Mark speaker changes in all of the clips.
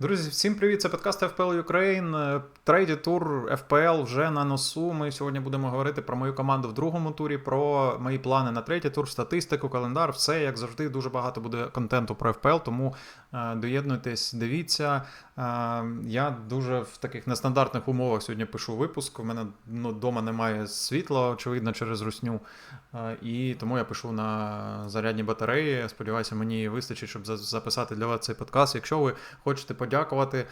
Speaker 1: Друзі, всім привіт! Це подкаст FPL Ukraine. Третій тур FPL вже на носу. Ми сьогодні будемо говорити про мою команду в другому турі, про мої плани на третій тур, статистику, календар. Все як завжди, дуже багато буде контенту про FPL, тому е, доєднуйтесь, дивіться. Е, я дуже в таких нестандартних умовах сьогодні пишу випуск. У мене ну, вдома немає світла, очевидно, через русню. Е, і тому я пишу на зарядні батареї. Сподіваюся, мені вистачить, щоб записати для вас цей подкаст. Якщо ви хочете подякувати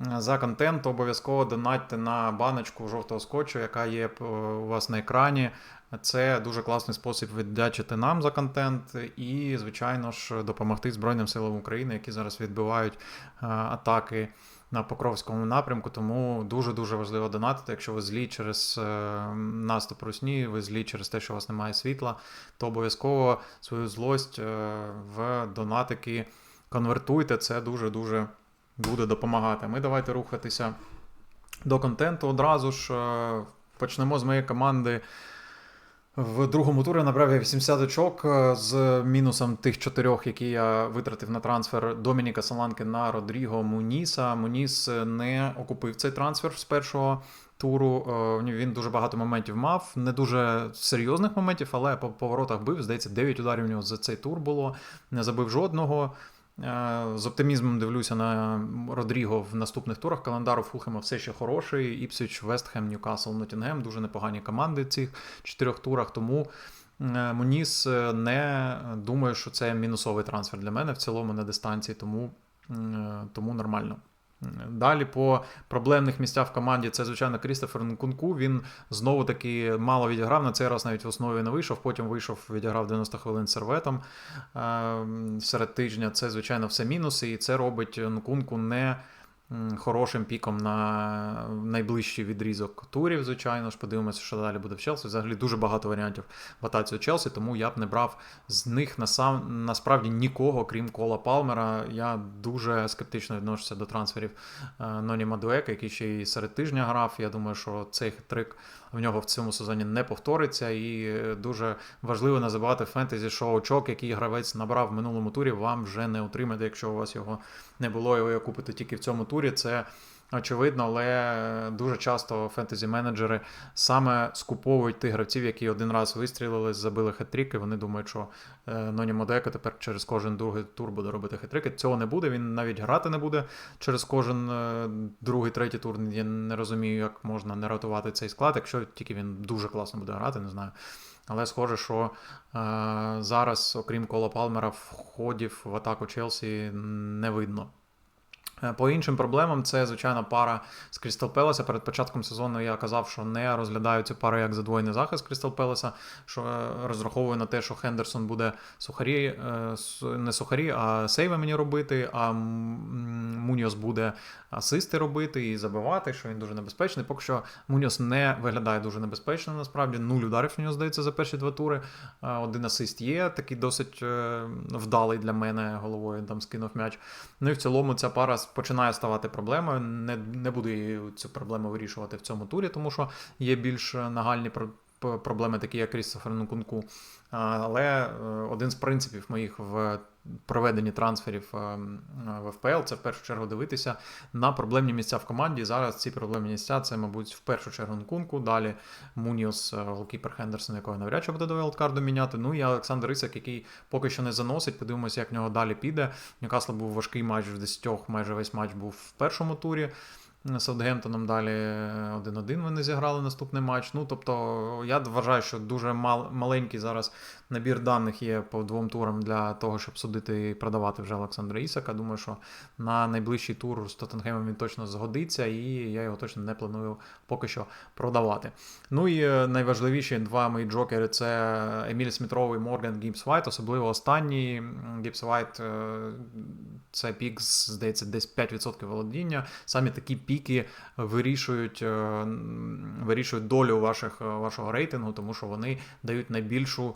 Speaker 1: за контент, обов'язково донатьте на баночку жовтого скотчу, яка є у вас на екрані. Це дуже класний спосіб віддячити нам за контент і, звичайно ж, допомогти Збройним силам України, які зараз відбивають атаки на Покровському напрямку. Тому дуже-дуже важливо донатити. Якщо ви злі через е, наступ русні, ви злі через те, що у вас немає світла, то обов'язково свою злость е, в донатики конвертуйте. Це дуже-дуже буде допомагати. Ми давайте рухатися до контенту. Одразу ж е, почнемо з моєї команди. В другому турі набрав я 80 очок е, з мінусом тих чотирьох, які я витратив на трансфер Домініка Саланки на Родріго Муніса. Муніс не окупив цей трансфер з першого туру. Е, він дуже багато моментів мав, не дуже серйозних моментів, але по поворотах бив. Здається, 9 ударів у нього за цей тур було. Не забив жодного. Е, з оптимізмом дивлюся на Родріго в наступних турах. Календар Фухема все ще хороший. Іпсвіч, Вестхем, Ньюкасл, Нотінгем Дуже непогані команди в цих чотирьох турах. Тому е, Муніс е, не думаю, що це мінусовий трансфер для мене в цілому на дистанції, тому, тому нормально. Далі по проблемних місцях в команді це, звичайно, Крістофер Нкунку. Він знову таки мало відіграв. На цей раз навіть в основі не вийшов. Потім вийшов, відіграв 90 хвилин серветом серед тижня. Це, звичайно, все мінуси, і це робить Нкунку не хорошим піком на найближчий відрізок турів, звичайно ж, подивимося, що далі буде в Челсі. Взагалі дуже багато варіантів в атаці у Челсі, тому я б не брав з них насам, насправді нікого, крім Кола Палмера. Я дуже скептично відношуся до трансферів е, Ноні Мадуека, який ще й серед тижня грав. Я думаю, що цей трик в нього в цьому сезоні не повториться. І дуже важливо не забувати фентезі, що очок, який гравець набрав в минулому турі, вам вже не отримати, якщо у вас його не було, і його купите тільки в цьому турі. Це очевидно, але дуже часто фентезі-менеджери саме скуповують тих гравців, які один раз вистрілили, забили хет-трік, і вони думають, що е, Ноні Модека тепер через кожен другий тур буде робити хет-трики. Цього не буде, він навіть грати не буде через кожен е, другий, третій тур. Я не розумію, як можна не рятувати цей склад, якщо тільки він дуже класно буде грати, не знаю. Але схоже, що е, зараз, окрім Кола Палмера, входів в атаку Челсі не видно. Е, по іншим проблемам, це, звичайно, пара з Крістал Пелеса. Перед початком сезону я казав, що не розглядаю цю пару як задвоєний захист Крістал Пелеса, що е, розраховую на те, що Хендерсон буде сухарі, е, не сухарі, а сейви мені робити, а Муньос буде асисти робити і забивати, що він дуже небезпечний. Поки що Муньос не виглядає дуже небезпечно, насправді. Нуль ударів у нього здається за перші два тури. Один асист є, такий досить вдалий для мене головою там скинув м'яч. Ну і в цілому ця пара починає ставати проблемою. Не не буду цю проблему вирішувати в цьому турі, тому що є більш нагальні проблеми, такі як Крістофер Нукунку. Але е, один з принципів моїх в проведенні трансферів е, в ФПЛ це в першу чергу дивитися на проблемні місця в команді. Зараз ці проблемні місця це, мабуть, в першу чергу Нкунку, далі Муніос, е, голкіпер Хендерсон, якого навряд чи буде до велдкарду міняти. Ну і Олександр Ісак, який поки що не заносить. Подивимося, як в нього далі піде. Ньюкасл був важкий матч в 10, майже весь матч був в першому турі. Саутгемптоном далі 1-1 вони зіграли наступний матч. Ну, тобто, я вважаю, що дуже мал, маленький зараз набір даних є по двом турам для того, щоб судити і продавати вже Олександра Ісака. Думаю, що на найближчий тур з Тоттенхемом він точно згодиться, і я його точно не планую поки що продавати. Ну і е, найважливіші два мої джокери це Еміль Смітровий, Морган Гіпс Вайт, особливо останній Гіпс Вайт е, це пік, здається, десь 5% володіння. Самі такі піки вирішують е, вирішують долю ваших, вашого рейтингу, тому що вони дають найбільшу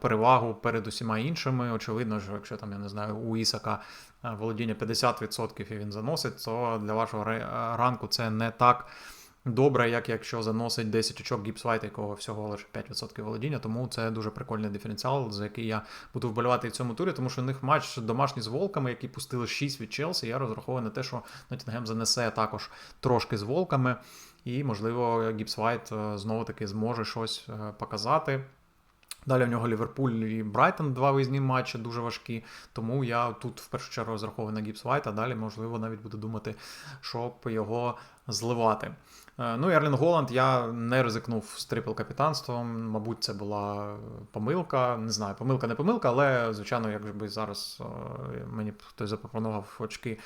Speaker 1: перевагу перед усіма іншими. Очевидно, що якщо там, я не знаю, у Ісака володіння 50% і він заносить, то для вашого ранку це не так добре, як якщо заносить 10 очок Гіпсвайта, якого всього лише 5% володіння. Тому це дуже прикольний диференціал, за який я буду вболівати в цьому турі, тому що у них матч домашній з волками, які пустили 6 від Челсі. Я розраховую на те, що Ноттінгем занесе також трошки з волками. І, можливо, Гіпсвайт знову таки зможе щось е, показати. Далі в нього Ліверпуль і Брайтон, два виїзні матчі дуже важкі. Тому я тут в першу чергу розраховую на Гіпс Вайт, а далі, можливо, навіть буду думати, щоб його зливати. Е, ну Ерлін Голланд я не ризикнув з трипл капітанством. Мабуть, це була помилка. Не знаю, помилка не помилка, але, звичайно, якби зараз е, мені хтось запропонував очки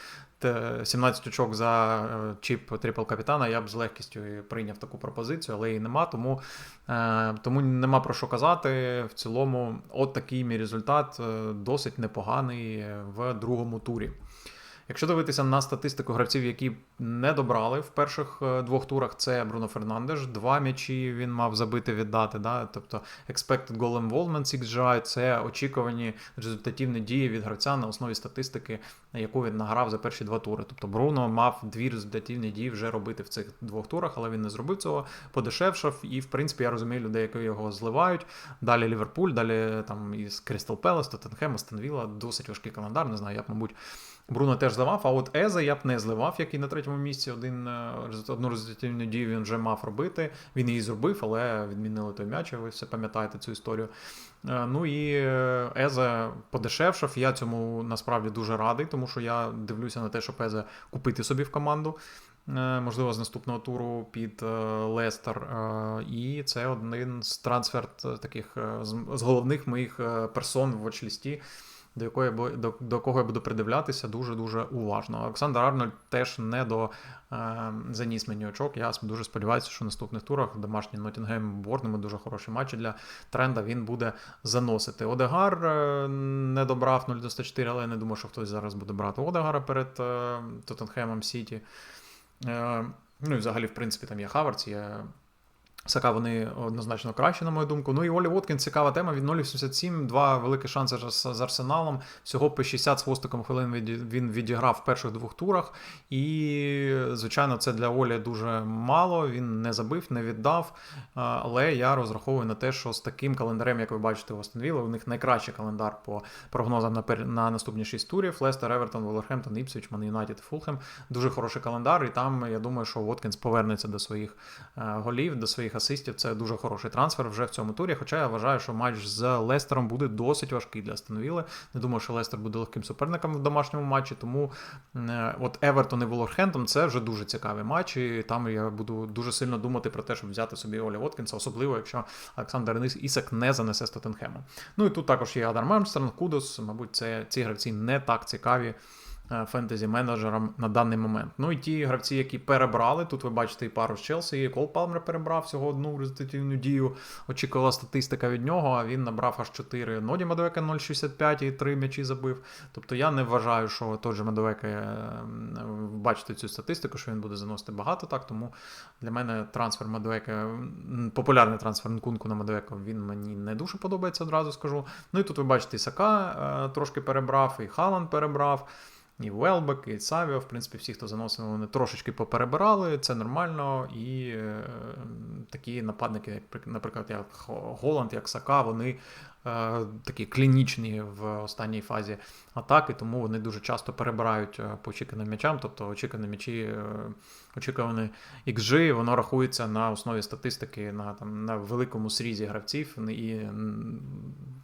Speaker 1: 17 очок за е, чіп трипл капітана, я б з легкістю прийняв таку пропозицію, але її нема, тому тому нема про що казати. В цілому, от такий мій результат досить непоганий в другому турі. Якщо дивитися на статистику гравців, які не добрали в перших е, двох турах, це Бруно Фернандеш. Два м'ячі він мав забити віддати. Да? Тобто expected goal involvement XGI – це очікувані результативні дії від гравця на основі статистики, яку він награв за перші два тури. Тобто Бруно мав дві результативні дії вже робити в цих двох турах, але він не зробив цього, подешевшав. І, в принципі, я розумію людей, які його зливають. Далі Ліверпуль, далі там із Крістал Пелес, Тоттенхем, Астонвіла. Досить важкий календар. Не знаю, я б, мабуть. Бруно теж зливав, а от Еза я б не зливав, який на третьому місці один, е, одну результативну дію він вже мав робити. Він її зробив, але відмінили той м'яч, ви все пам'ятаєте цю історію. Е, ну і е, Еза подешевшав. Я цьому насправді дуже радий, тому що я дивлюся на те, щоб Еза купити собі в команду. Можливо, з наступного туру під Лестер. І це один з трансфер таких з головних моїх персон в вочлісті до якої до, до кого я буду придивлятися дуже-дуже уважно. Олександр Арнольд теж не до е, заніс мені очок. Я дуже сподіваюся, що в наступних турах домашній Ноттінгем Борнеми дуже хороші матчі для тренда. Він буде заносити. Одегар е, не добрав 0 до 104, але я не думаю, що хтось зараз буде брати Одегара перед е, Тоттенхемом Сіті. Е, ну і взагалі, в принципі, там є Хаверц, є Сака вони однозначно краще, на мою думку. Ну і Олі Воткін цікава тема. Від 0,87, два великі шанси з Арсеналом. Всього по 60 з хвостиком хвилин він відіграв в перших двох турах. І, звичайно, це для Олі дуже мало. Він не забив, не віддав. Але я розраховую на те, що з таким календарем, як ви бачите, у Остенвіла, у них найкращий календар по прогнозам на пер... на наступні 6 турів. Лестер, Евертон, Волерхемптон, Іпсвіч, Ман Юнайтед, Фулхем. Дуже хороший календар. І там я думаю, що Воткінс повернеться до своїх голів, до своїх своїх асистів. Це дуже хороший трансфер вже в цьому турі. Хоча я вважаю, що матч з Лестером буде досить важкий для Станвіли. Не думаю, що Лестер буде легким суперником в домашньому матчі. Тому е, от Евертон і Волорхентон це вже дуже цікавий матч. І там я буду дуже сильно думати про те, щоб взяти собі Оля Воткінса, особливо якщо Олександр Ісак не занесе з. Ну і тут також є Адар Мемстерн, Кудос. Мабуть, це ці гравці не так цікаві. Е, фентезі-менеджерам на даний момент. Ну і ті гравці, які перебрали, тут ви бачите і пару з Челсі, і Кол Палмер перебрав всього одну результативну дію. Очікувала статистика від нього, а він набрав аж 4 Ноді Медовека 0,65 і 3 м'ячі забив. Тобто я не вважаю, що той же Медовека, е, бачите цю статистику, що він буде заносити багато так. Тому для мене трансфер Медовека, популярний трансфер Нкунку на Медовека, він мені не дуже подобається, одразу скажу. Ну і тут ви бачите, і Сака е, трошки перебрав, і Халан перебрав. І Велбек, і Савіо, в принципі, всі, хто заносив, вони трошечки поперебирали, це нормально. І е, такі нападники, як, наприклад, як Голланд, як Сака, вони такі клінічні в останній фазі атаки, тому вони дуже часто перебирають е, по очікуваним м'ячам, тобто очікувані м'ячі, е, очікувані XG, воно рахується на основі статистики на там, на великому срізі гравців. І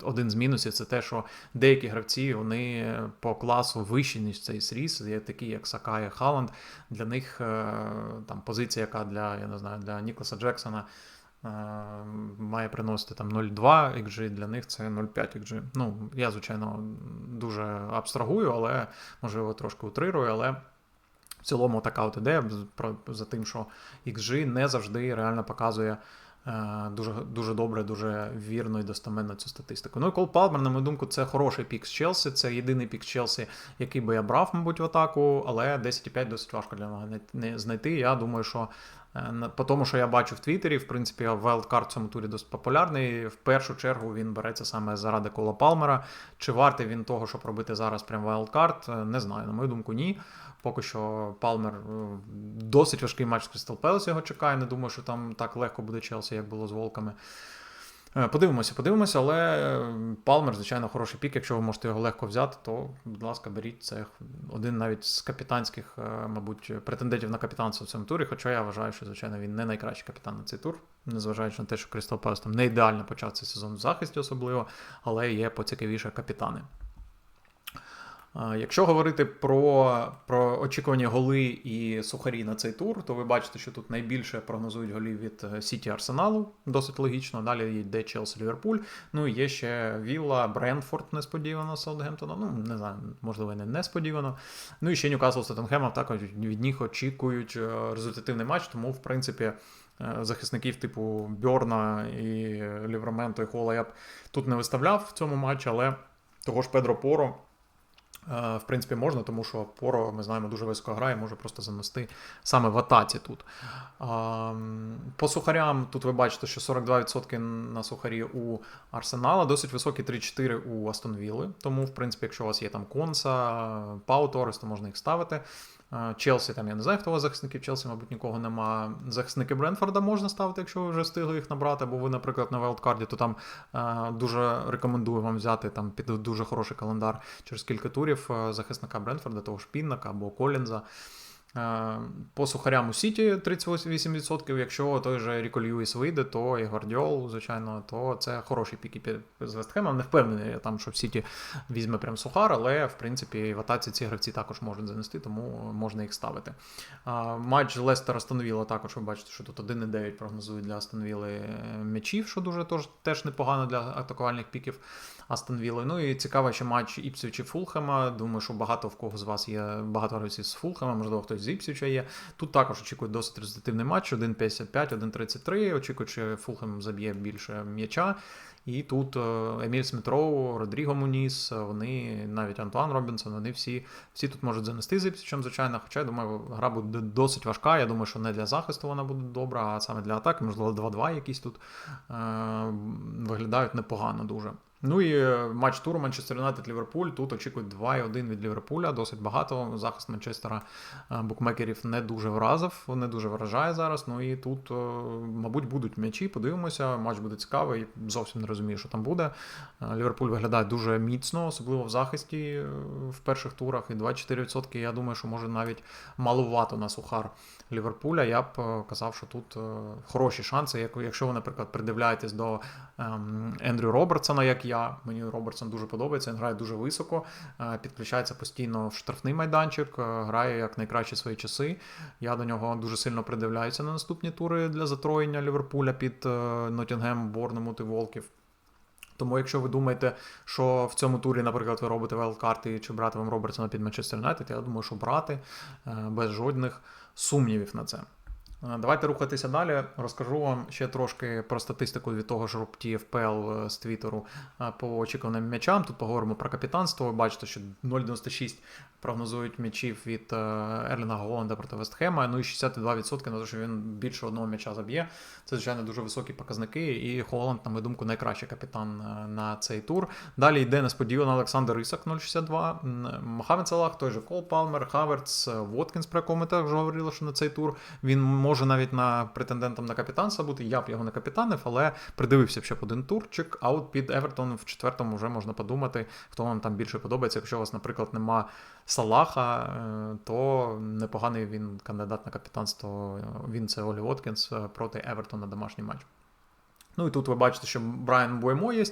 Speaker 1: один з мінусів це те, що деякі гравці вони по класу вищі, ніж цей сріз, є такі, як Сака і Халанд. Для них там позиція, яка для я не знаю, для Нікласа Джексона. Е, має приносити там 0,2 XG, для них це 0,5 XG. Ну, я, звичайно, дуже абстрагую, але можливо трошки утрирую, але в цілому така от ідея за тим, що XG не завжди реально показує. Е, дуже дуже добре, дуже вірно і достаменно цю статистику. Ну і Кол Палмер, на мою думку, це хороший пік з Челсі. Це єдиний пік Челсі, який би я брав, мабуть, в атаку, але 10,5 досить важко для мене знайти. Я думаю, що По тому, що я бачу в Твіттері, в принципі, Wildcard в цьому турі досить популярний. В першу чергу він береться саме заради кола Палмера. Чи вартий він того, щоб робити зараз прям Wildcard? Е, Не знаю. На мою думку, ні. Поки що Палмер е, досить важкий матч з Crystal Palace його чекає. Не думаю, що там так легко буде Челсі, як було з Волками. Е, Подивимося, подивимося, але е, Палмер, звичайно, хороший пік. Якщо ви можете його легко взяти, то, будь ласка, беріть це один навіть з капітанських, е, мабуть, претендентів на капітанство в цьому турі. Хоча я вважаю, що, звичайно, він не найкращий капітан на цей тур, незважаючи на те, що Крістал Палас там не ідеально почав цей сезон в захисті, особливо, але є поцікавіше капітани. Е, Якщо говорити про, про очікувані голи і сухарі на цей тур, то ви бачите, що тут найбільше прогнозують голів від Сіті Арсеналу, досить логічно. Далі йде Челсі Ліверпуль. Ну і є ще Вілла, Брентфорд несподівано Саутгемптона. Ну, не знаю, можливо, не несподівано. Ну і ще Ньюкасл з також від них очікують е, результативний матч, тому, в принципі. е, Захисників типу Бьорна і Лівраменто і Хола я б тут не виставляв в цьому матчі, але того ж Педро Поро Е, В принципі, можна, тому що Поро, ми знаємо, дуже високо грає, може просто занести саме в атаці тут. По сухарям, тут ви бачите, що 42% на сухарі у Арсенала, досить високі 3-4 у Астон Вілли. Тому, в принципі, якщо у вас є там Конса, Пау Торес, то можна їх ставити. Челсі, там я не знаю, хто у вас захисників Челсі, мабуть, нікого нема. Захисники Бренфорда можна ставити, якщо ви вже встигли їх набрати, або ви, наприклад, на Велдкарді, то там дуже рекомендую вам взяти там під дуже хороший календар через кілька турів е, захисника Бренфорда, того ж Піннака або Колінза. Е, По сухарям у Сіті 38%. Якщо той же Ріко Льюіс вийде, то і Гвардіол, звичайно, то це хороший пік під- з Вестхемом. Не впевнений я там, що в Сіті візьме прям сухар, але в принципі в атаці ці гравці також можуть занести, тому можна їх ставити. Матч Лестер Астон Вілла також ви бачите, що тут 1,9 прогнозують для Астон Вілли м'ячів, що дуже тож, теж непогано для атакувальних піків Астон Вілли. Ну і цікавий ще матч Іпсвічі Фулхема. Думаю, що багато в кого з вас є багато гравців з Фулхема, можливо, хтось з є. Тут також очікують досить результативний матч: 1,55, 1,33. Очікують, що Фулхем заб'є більше м'яча. І тут е, Еміль Смітроу, Родріго Муніс, е, вони, навіть Антуан Робінсон, вони всі, всі тут можуть занести з звичайно. Хоча я думаю, гра буде досить важка. Я думаю, що не для захисту вона буде добра, а саме для атаки, можливо, 2-2 якісь тут е, виглядають непогано дуже. Ну і е, матч туру Манчестер Юнайтед Ліверпуль. Тут очікують 2-1 від Ліверпуля, досить багато. Захист Манчестера е, букмекерів не дуже вразив, не дуже вражає зараз. Ну і тут, е, мабуть, будуть м'ячі. Подивимося. Матч буде цікавий. Зовсім не розумію, що там буде. Ліверпуль виглядає дуже міцно, особливо в захисті в перших турах. І 24% я думаю, що може навіть малувато на сухар Ліверпуля. Я б е, казав, що тут е, хороші шанси. Якщо ви, наприклад, придивляєтесь до ем, Ендрю Робертсона, як я. Мені Робертсон дуже подобається, він грає дуже високо, е, підключається постійно в штрафний майданчик, грає як найкращі свої часи. Я до нього дуже сильно придивляюся на наступні тури для затроєння Ліверпуля під Ноттінгем, Борнемут і Волків. Тому, якщо ви думаєте, що в цьому турі, наприклад, ви робите велкарти чи брати вам Робертсона під Манчестер Юнайтед, я думаю, що брати без жодних сумнівів на це. Е, Давайте рухатися далі. Розкажу вам ще трошки про статистику від того ж ФПЛ з Твіттеру е, по очікуваним м'ячам. Тут поговоримо про капітанство. Бачите, що 0,96 прогнозують м'ячів від е, Ерліна Голланда проти Вестхема. Ну і 62% на те, що він більше одного м'яча заб'є. Це, звичайно, дуже високі показники. І Голланд, на мою думку, найкращий капітан е, на цей тур. Далі йде несподівано Олександр Ісак 0,62. М, Мохамед Салах, той же Кол Палмер, Хаверц, е, Воткінс, про якого ми також говорили, що на цей тур він може навіть на претендентом на капітанство бути. Я б його не капітанив, але придивився б ще б один турчик. А от під Евертон в четвертому вже можна подумати, хто вам там більше подобається. Якщо у вас, наприклад, нема Салаха, е, то непоганий він кандидат на капітанство. Він це Олі Воткінс е, проти Евертона домашній матч. Ну і тут ви бачите, що Брайан Буемо є.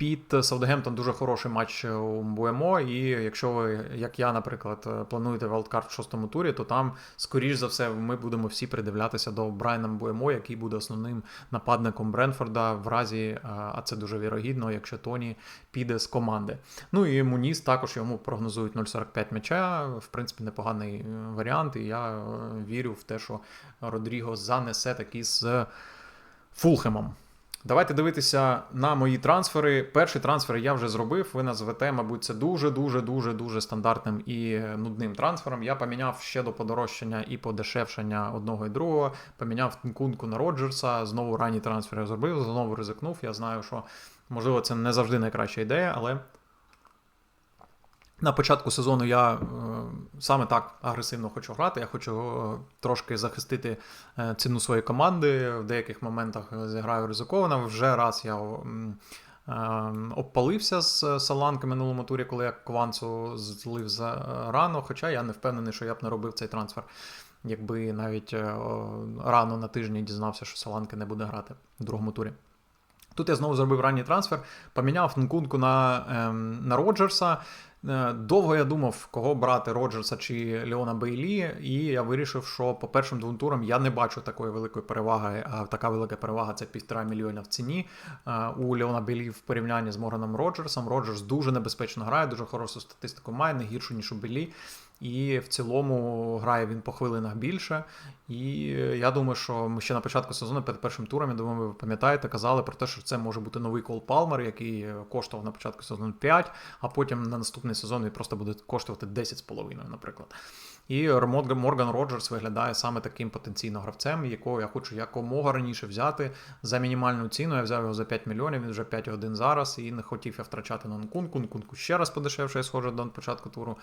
Speaker 1: Під Саутгемптон дуже хороший матч у Буемо, і якщо ви, як я, наприклад, плануєте велдкарт в шостому турі, то там, скоріш за все, ми будемо всі придивлятися до Брайана Буемо, який буде основним нападником Бренфорда в разі, а це дуже вірогідно, якщо Тоні піде з команди. Ну і Муніс також йому прогнозують 0,45 м'яча. В принципі, непоганий е, варіант, і я е, вірю в те, що Родріго занесе такі з Фулхемом. Давайте дивитися на мої трансфери. Перший трансфер я вже зробив. Ви назвете, мабуть, це дуже, дуже, дуже, стандартним і нудним трансфером. Я поміняв ще до подорожчання і подешевшення одного і другого. Поміняв кунку на Роджерса. Знову ранній трансфер я зробив, знову ризикнув. Я знаю, що можливо це не завжди найкраща ідея, але. На початку сезону я е, саме так агресивно хочу грати. Я хочу е, трошки захистити е, ціну своєї команди. В деяких моментах зіграю ризиковано. Вже раз я обпалився з Саланки минулому турі, коли я Кванцу злив за рано. Хоча я не впевнений, що я б не робив цей трансфер, якби навіть рано на тижні дізнався, що Саланки не буде грати в другому турі. Тут я знову зробив ранній трансфер, поміняв Нкунку на, ем, на Роджерса. Е, Довго я думав, кого брати Роджерса чи Леона Бейлі, і я вирішив, що по першим двом турам я не бачу такої великої переваги. А така велика перевага це півтора мільйона в ціні. Е, У Леона Бейлі в порівнянні з Морганом Роджерсом. Роджерс дуже небезпечно грає, дуже хорошу статистику має, не гіршу, ніж у Белі. І в цілому грає він по хвилинах більше. І я думаю, що ми ще на початку сезону перед першим туром, я думаю, ви пам'ятаєте, казали про те, що це може бути новий Кол Палмер, який коштував на початку сезону 5, а потім на наступний сезон він просто буде коштувати 10,5, наприклад. І Морган Роджерс виглядає саме таким потенційно гравцем, якого я хочу якомога раніше взяти за мінімальну ціну. Я взяв його за 5 мільйонів, він вже 5,1 зараз, і не хотів я втрачати на Нкунку. Нкунку ще раз подешевше, схоже до початку туру.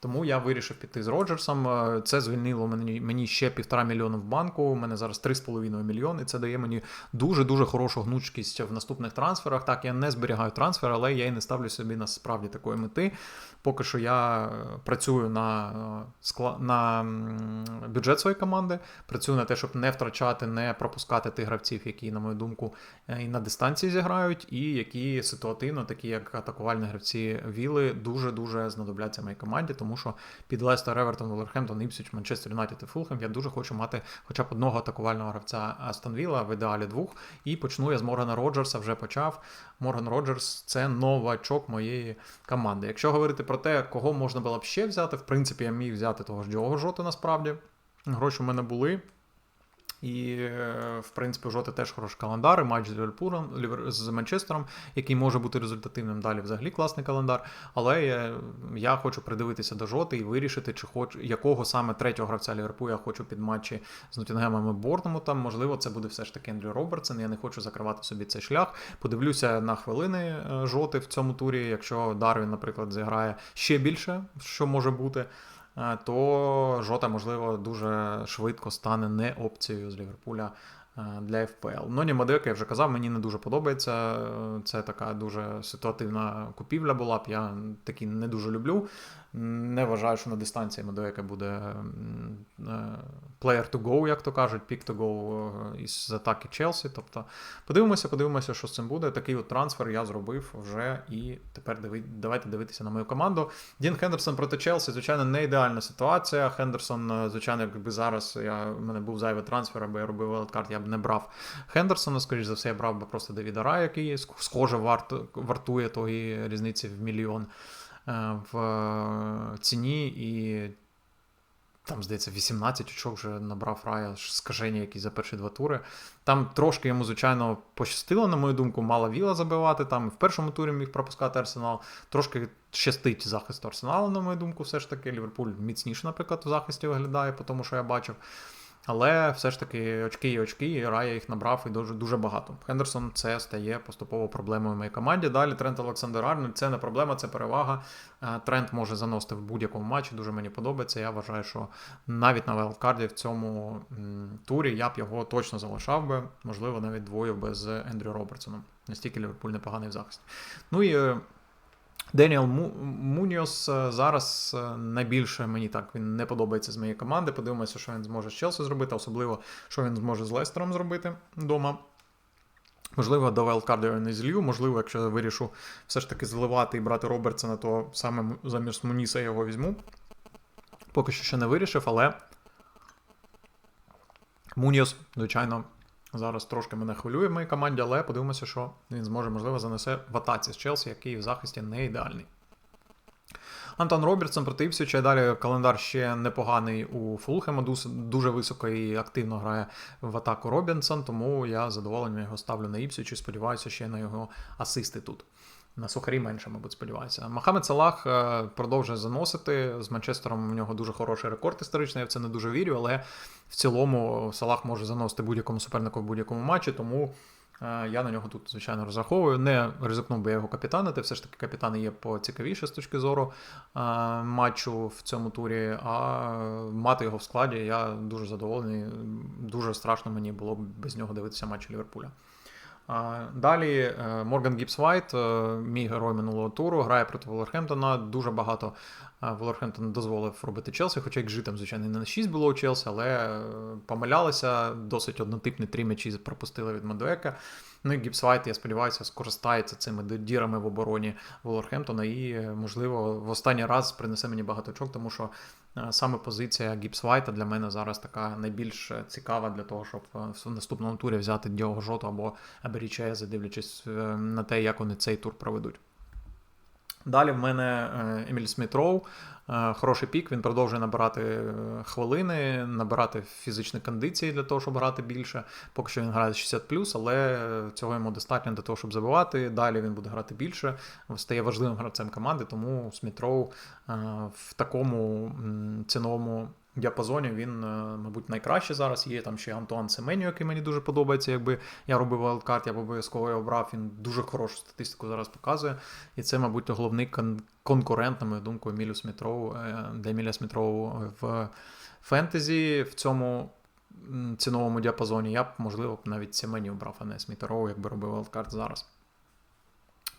Speaker 1: Тому я вирішив піти з Роджерсом. Це звільнило мені, мені ще півтора мільйона в банку. У мене зараз 3,5 мільйони. Це дає мені дуже-дуже хорошу гнучкість в наступних трансферах. Так, я не зберігаю трансфер, але я і не ставлю собі насправді такої мети. Поки що я працюю на скла... на бюджет своєї команди, працюю на те, щоб не втрачати, не пропускати тих гравців, які, на мою думку, і на дистанції зіграють, і які ситуативно, такі як атакувальні гравці Віли, дуже-дуже знадобляться моїй команді, тому що під Лестер, Евертон, Волверхемптон, Іпсвіч, Манчестер Юнайтед і Фулхем я дуже хочу мати хоча б одного атакувального гравця Астон Вілла, в ідеалі двох. І почну я з Моргана Роджерса, вже почав. Морган Роджерс це новачок моєї команди. Якщо говорити про те, кого можна було б ще взяти, в принципі, я міг взяти того ж Діого Жота насправді. Гроші в мене були. І, в принципі, Жоти теж хороший календар, і матч з Ліверпулем, з Манчестером, який може бути результативним. Далі взагалі класний календар. Але я я хочу придивитися до Жоти і вирішити, чи хоч, якого саме третього гравця Ліверпуля я хочу під матчі з Нотінгемом і Бортному. Можливо, це буде все ж таки Ендрю Робертсон. Я не хочу закривати собі цей шлях. Подивлюся на хвилини Жоти в цьому турі. Якщо Дарвін, наприклад, зіграє ще більше, що може бути. То жота, можливо, дуже швидко стане не опцією з Ліверпуля для ФПЛ. Ноні Мадека, я вже казав, мені не дуже подобається. Це така дуже ситуативна купівля була б. Я такі не дуже люблю. Не вважаю, що на дистанції Мадека буде player to go, як то кажуть, pick to go із атаки Челсі. Тобто подивимося, подивимося, що з цим буде. Такий от трансфер я зробив вже і тепер диви... давайте дивитися на мою команду. Дін Хендерсон проти Челсі, звичайно, не ідеальна ситуація. Хендерсон, звичайно, якби зараз я, в мене був зайвий трансфер, аби я робив велдкарт, я б не брав Хендерсона, скоріш за все, я брав би просто Девіда Ра, який схоже варт... вартує тої різниці в мільйон в ціні і. Там, здається, 18 очок вже набрав Рая скаження, якісь за перші два тури. Там трошки йому, звичайно, пощастило, на мою думку, мало віла забивати. Там в першому турі міг пропускати Арсенал. Трошки щастить захисту Арсеналу, на мою думку, все ж таки. Ліверпуль міцніше, наприклад, у захисті виглядає, по тому що я бачив. Але все ж таки очки і очки, і Рая їх набрав і дуже дуже багато. Хендерсон це стає поступово проблемою моїй команді. Далі Трент Олександр Арнольд це не проблема, це перевага. Трент може заносити в будь-якому матчі. Дуже мені подобається. Я вважаю, що навіть на велкарді в цьому турі я б його точно залишав би, можливо, навіть двоє без Ендрю Робертсоном. Настільки Ліверпуль непоганий в захисті. Ну і. Деніел Муніос зараз найбільше мені так він не подобається з моєї команди. Подивимося, що він зможе з Челсі зробити, особливо, що він зможе з Лестером зробити вдома. Можливо, до Велкарду не злью, можливо, якщо я вирішу все ж таки зливати і брати Робертсона, то саме замість Муніса я його візьму. Поки що ще не вирішив, але Муніос, звичайно, Зараз трошки мене хвилює в моїй команді, але подивимося, що він зможе, можливо, занесе в атаці з Челсі, який в захисті не ідеальний. Антон Робертсон проти Іпсвіча. Далі календар ще непоганий у Фулхема. Дуже високо і активно грає в атаку Робінсон, тому я задоволений його ставлю на Іпсвіч і сподіваюся ще на його асисти тут. На сухарі менше, мабуть, сподіваюся. Мохамед Салах е, продовжує заносити. З Манчестером у нього дуже хороший рекорд історичний, я в це не дуже вірю, але в цілому Салах може заносити будь-якому супернику в будь-якому матчі, тому е, я на нього тут, звичайно, розраховую. Не ризикнув би я його капітанити. Все ж таки, капітани є поцікавіше з точки зору е, матчу в цьому турі. А мати його в складі я дуже задоволений. Дуже страшно мені було б без нього дивитися матч Ліверпуля. Далі Морган Гіпс Вайт, мій герой минулого туру, грає проти Волерхемптона. Дуже багато Волерхемптон дозволив робити Челсі, хоча як житам, звичайно, не на 6 було у Челсі, але е, помилялися. Досить однотипні три м'ячі пропустили від Мадуека. Ну і Гіпсвайт, я сподіваюся, скористається цими дірами в обороні Волорхемптона і, можливо, в останній раз принесе мені багато очок, тому що е, саме позиція Гіпсвайта для мене зараз така найбільш цікава для того, щоб е, в наступному турі взяти Діого Жоту або Аберічея, дивлячись на те, як вони цей тур проведуть. Далі в мене е, Еміль Смітроу, е, хороший пік, він продовжує набирати е, хвилини, набирати фізичні кондиції для того, щоб грати більше. Поки що він грає 60, але цього йому достатньо для того, щоб забивати. Далі він буде грати більше, стає важливим гравцем команди, тому Смітроу в такому ціновому діапазоні він, е, мабуть, найкраще зараз. Є там ще Антуан Семеню, який мені дуже подобається. Якби я робив вайлдкарт, я б обов'язково його брав. Він дуже хорошу статистику зараз показує. І це, мабуть, головний кон- конкурент, на мою думку, Емілю Смітроу, е, для Еміля Смітроу в фентезі в цьому. Ціновому діапазоні я б, можливо, навіть Семеню брав, а не Смітероу, якби робив вайлдкарт зараз.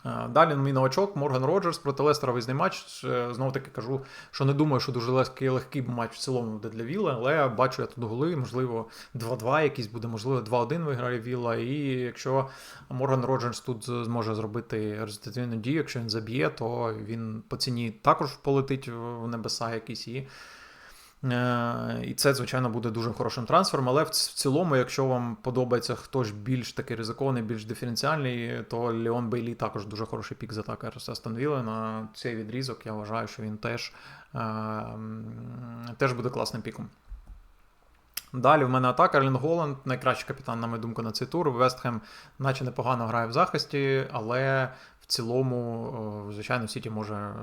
Speaker 1: Е, далі мій новачок Морган Роджерс проти Лестера визний матч. Е, Знову таки кажу, що не думаю, що дуже легкий легкий матч в цілому буде для Вілла, але бачу я тут голи, можливо, 2-2 якісь буде, можливо, 2-1 виграє Вілла. І якщо Морган Роджерс тут зможе зробити результативну дію, якщо він заб'є, то він по ціні також полетить в небеса якісь і. Е, і це, звичайно, буде дуже хорошим трансфером. Але в цілому, якщо вам подобається хтось більш такий ризикований, більш диференціальний, то Леон Бейлі також дуже хороший пік за так Астон. На цей відрізок я вважаю, що він теж, е, теж буде класним піком. Далі в мене атака Ерлін Голланд, найкращий капітан, на мою думку, на цей тур. Вестхем, наче непогано грає в захисті, але цілому, звичайно, Сіті може е,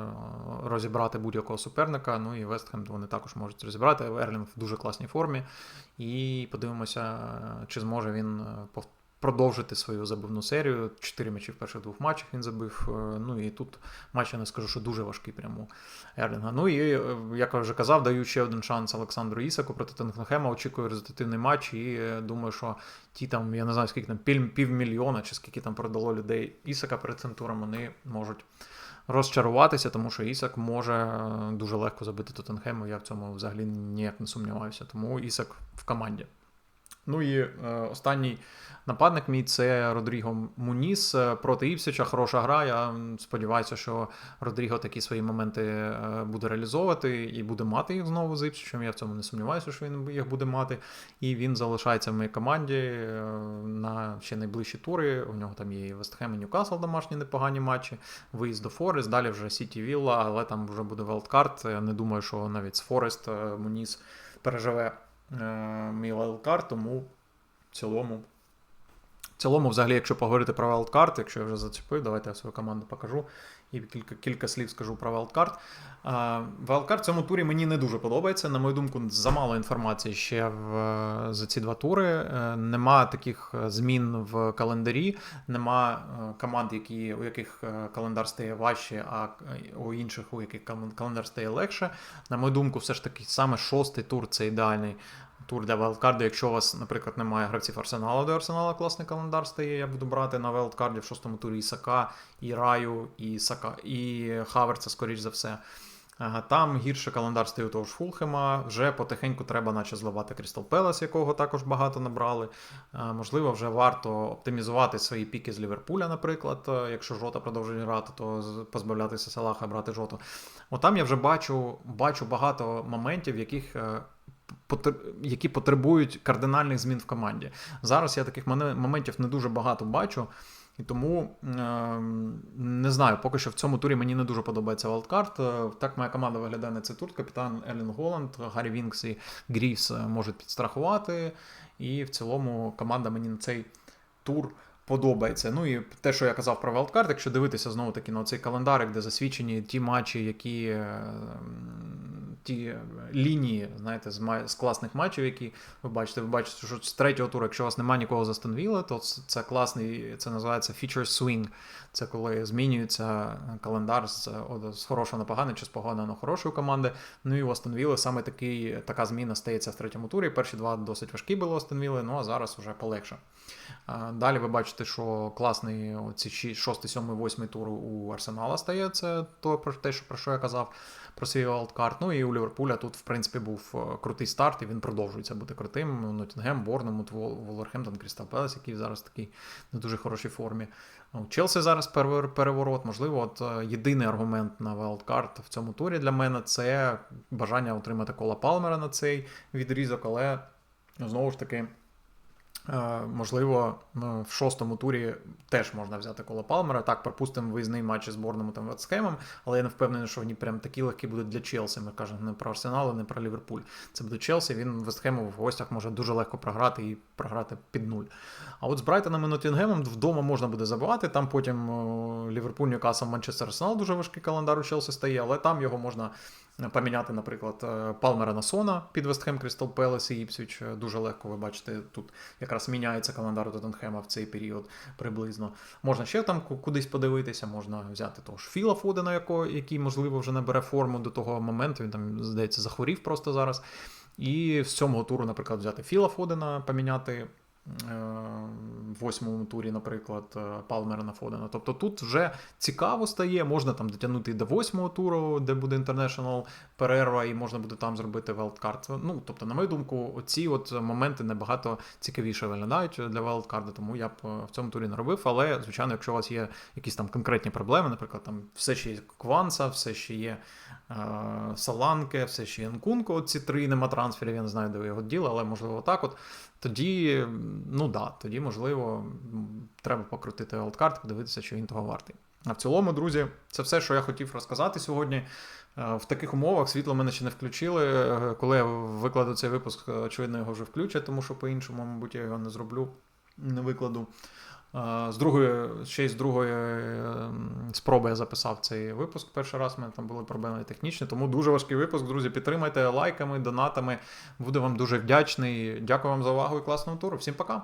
Speaker 1: розібрати будь-якого суперника. Ну і Вестхем вони також можуть розібрати. Ерлінг в дуже класній формі. І подивимося, чи зможе він е, продовжити свою забивну серію. Чотири м'ячі в перших двох матчах він забив. Е, ну і тут матч я не скажу, що дуже важкий прямо Ерлінга. Ну і е, як я вже казав, даю ще один шанс Олександру Ісаку проти Тоттенхема. Очікую результативний матч, і е, думаю, що ті там, я не знаю, скільки там півмільйона чи скільки там продало людей Ісака перед цим туром, вони можуть. Розчаруватися, тому що Ісак може дуже легко забити Тоттенхему. Я в цьому взагалі ніяк не сумніваюся. Тому Ісак в команді. Ну і е, останній нападник мій це Родріго Муніс е, проти Іпсича. Хороша гра. Я сподіваюся, що Родріго такі свої моменти е, буде реалізовувати і буде мати їх знову з Іпсичем. Я в цьому не сумніваюся, що він їх буде мати. І він залишається в моїй команді на ще найближчі тури. У нього там є і Вестхем, і Ньюкасл домашні непогані матчі. Виїзд до Форест, далі вже Сіті Вілла, але там вже буде Велдкарт. Я не думаю, що навіть з Форест Муніс переживе. Е, мій wildcard, тому в цілому. В цілому, взагалі, якщо поговорити про вайлдкарт, якщо я вже зацепив, давайте я свою команду покажу і кілька кілька слів скажу про wildcard. Wildcard в цьому турі мені не дуже подобається. На мою думку, замало інформації ще в, за ці два тури. Е, нема таких змін в календарі, нема е, команд, які, у яких календар стає важче, а у інших, у яких календар стає легше. На мою думку, все ж таки саме шостий тур це ідеальний тур для велдкарду. Якщо у вас, наприклад, немає гравців Арсенала, до Арсенала класний календар стає, я буду брати на велдкарді в шостому турі і Сака, і Раю, і Сака, і Хаверца, скоріш за все. Там гірше календар стає у того ж Фулхема. Вже потихеньку треба, наче зливати Крістал Пелес, якого також багато набрали. Можливо, вже варто оптимізувати свої піки з Ліверпуля, наприклад. Якщо жота продовжує грати, то позбавлятися Салаха, брати жоту. Отам я вже бачу бачу багато моментів, в яких е, які потребують кардинальних змін в команді. Зараз я таких моментів не дуже багато бачу. І тому ем, не знаю, поки що в цьому турі мені не дуже подобається валдкарт. Е, Так моя команда виглядає на цей тур. Капітан Елін Голланд, Гаррі Вінкс і Гріс е, можуть підстрахувати. І в цілому команда мені на цей тур подобається. Ну і те, що я казав про валдкарт, якщо дивитися знову таки на цей календарик, де засвідчені ті матчі, які. Е, Ті лінії, знаєте, з, з класних матчів, які ви бачите, ви бачите, що з третього туру, якщо у вас немає нікого за Aston то це класний, це називається feature swing. Це коли змінюється календар з, з хорошого на поганий чи з поганого на хорошої команди. Ну і у Aston саме такий, така зміна стається в третьому турі. Перші два досить важкі були Aston ну а зараз вже полегше. Далі ви бачите, що класний ці 6, 7, 8 тур у Арсенала стає. Це то, про те, що, про що я казав про свій wildcard. Ну і у Ліверпуля тут, в принципі, був е, крутий старт, і він продовжується бути крутим. Ноттінгем, Борнемут, Волверхемптон, Крістал Пелес, який зараз в такій не дуже хорошій формі. У Челсі зараз переворот. Можливо, от е, єдиний аргумент на wildcard в цьому турі для мене це бажання отримати кола Палмера на цей відрізок, але знову ж таки. Е, Можливо, е, в шостому турі теж можна взяти коло Палмера. Так, пропустимо виїзний матч із Борному та Вестхемом, але я не впевнений, що вони прям такі легкі будуть для Челсі. Ми кажемо не про Арсенал, не про Ліверпуль. Це буде Челсі. Він Вестхему в гостях може дуже легко програти і програти під нуль. А от з Брайтоном і Ноттінгемом вдома можна буде забивати. Там потім Ліверпуль, Ньюкасл, Манчестер Арсенал дуже важкий календар у Челсі стає, але там його можна поміняти, наприклад, е, Палмера на Сона під Вестхем, Крістал Пелес і Іпсвіч. Е, Дуже легко, ви бачите, тут якраз міняється календар Тоттенхема в цей період приблизно. Можна ще там кудись подивитися, можна взяти того ж Філа Фодена, який, можливо, вже набере форму до того моменту. Він там, здається, захворів просто зараз. І з сьомого туру, наприклад, взяти Філа Фодена, поміняти. В восьмому турі, наприклад, е, Палмера на Фодена. Тобто тут вже цікаво стає, можна там дотягнути до восьмого туру, де буде International перерва, і можна буде там зробити велдкарт. Ну, тобто, на мою думку, оці от моменти набагато цікавіше виглядають для велдкарду, тому я б е, в цьому турі не робив. Але, звичайно, якщо у вас є якісь там конкретні проблеми, наприклад, там все ще є Кванса, все ще є е, Саланке, все ще є Нкунко, ці три нема трансферів, я не знаю, де його діли, але можливо так от. Тоді, ну да, тоді, можливо, треба покрутити олдкарт, подивитися, що він того вартий. А в цілому, друзі, це все, що я хотів розказати сьогодні. Е, В таких умовах світло мене ще не включили. Е, Коли я викладу цей випуск, е, очевидно, його вже включать, тому що по-іншому, мабуть, я його не зроблю, не викладу. З другої, ще й з другої е, спроби я записав цей випуск. Перший раз у мене там були проблеми технічні, тому дуже важкий випуск. Друзі, підтримайте лайками, донатами. Буду вам дуже вдячний. Дякую вам за увагу і класного туру. Всім пока!